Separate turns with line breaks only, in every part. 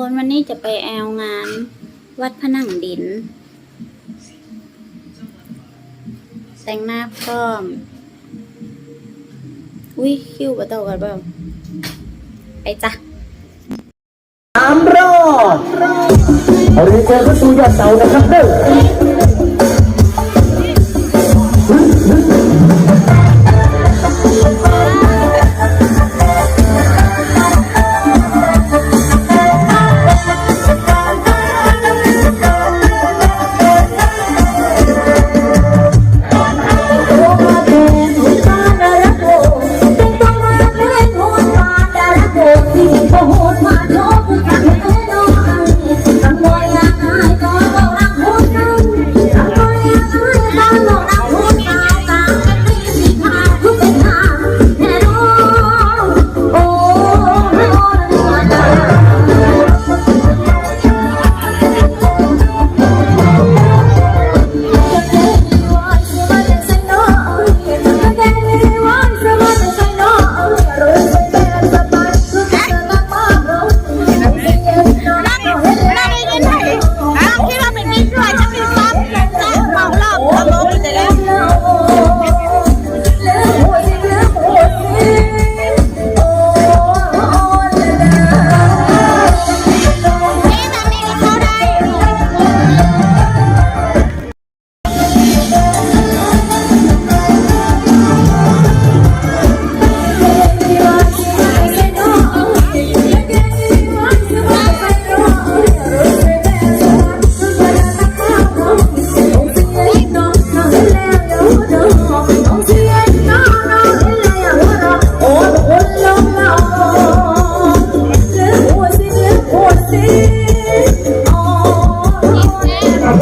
คนวันนี้จะไปแอลงาน วัดผนังดิน แต่งหน้าพร้อม อุ้ยคิวกระเต่ากันเปล่าไปจ้ะ
สามรอบเรียนเชิญเข้าสู่ยอดเสานะครับเด้อ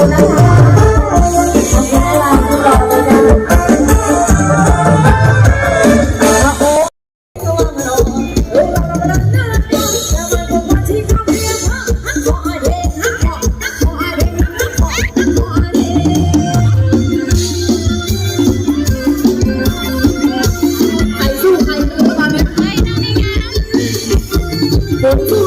ครสู้ใครกันตอนนี้ใครสู้เราหรือเราสู้